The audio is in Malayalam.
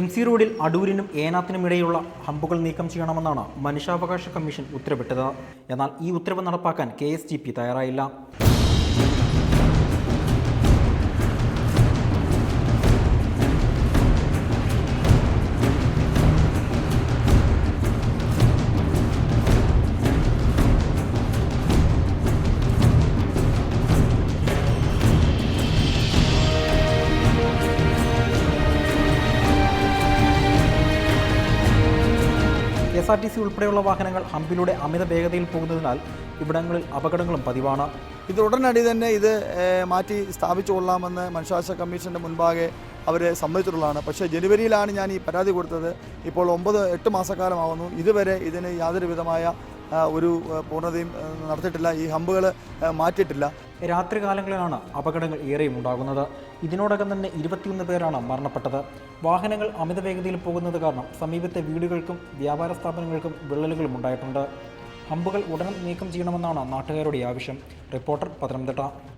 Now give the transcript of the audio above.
എം സി റോഡിൽ അടൂരിനും ഏനാത്തിനും ഇടയിലുള്ള ഹമ്പുകൾ നീക്കം ചെയ്യണമെന്നാണ് മനുഷ്യാവകാശ കമ്മീഷൻ ഉത്തരവിട്ടത്. എന്നാൽ ഈ ഉത്തരവ് നടപ്പാക്കാൻ കെ തയ്യാറായില്ല. എസ് ആർ ടി സി ഉൾപ്പെടെയുള്ള വാഹനങ്ങൾ ഹമ്പിലൂടെ അമിത വേഗതയിൽ പോകുന്നതിനാൽ ഇവിടങ്ങളിൽ അപകടങ്ങളും പതിവാണ്. ഇത് ഉടനടി തന്നെ ഇത് മാറ്റി സ്ഥാപിച്ചു കൊള്ളാമെന്ന് മനുഷ്യാവകാശ കമ്മീഷന്റെ മുൻപാകെ അവർ സമ്മതിച്ചിട്ടുള്ളതാണ്. പക്ഷേ ജനുവരിയിലാണ് ഞാൻ ഈ പരാതി കൊടുത്തത്. ഇപ്പോൾ ഒമ്പത് എട്ട് മാസക്കാലമാകുന്നു ഇതുവരെ ഇതിന് യാതൊരു വിധമായ ഒരു പൂർണതയും നടത്തിയിട്ടില്ല. ഈ ഹമ്പുകൾ മാറ്റിയിട്ടില്ല. രാത്രികാലങ്ങളിലാണ് അപകടങ്ങൾ ഏറെയും ഉണ്ടാകുന്നത്. ഇതിനോടകം തന്നെ ഇരുപത്തിയൊന്ന് പേരാണ് മരണപ്പെട്ടത്. വാഹനങ്ങൾ അമിത വേഗതയിൽ പോകുന്നത് കാരണം സമീപത്തെ വീടുകൾക്കും വ്യാപാര സ്ഥാപനങ്ങൾക്കും വിള്ളലുകളും ഉണ്ടായിട്ടുണ്ട്. ഹമ്പുകൾ ഉടൻ നീക്കം ചെയ്യണമെന്നാണ് നാട്ടുകാരുടെ ആവശ്യം. റിപ്പോർട്ടർ പത്തനംതിട്ട.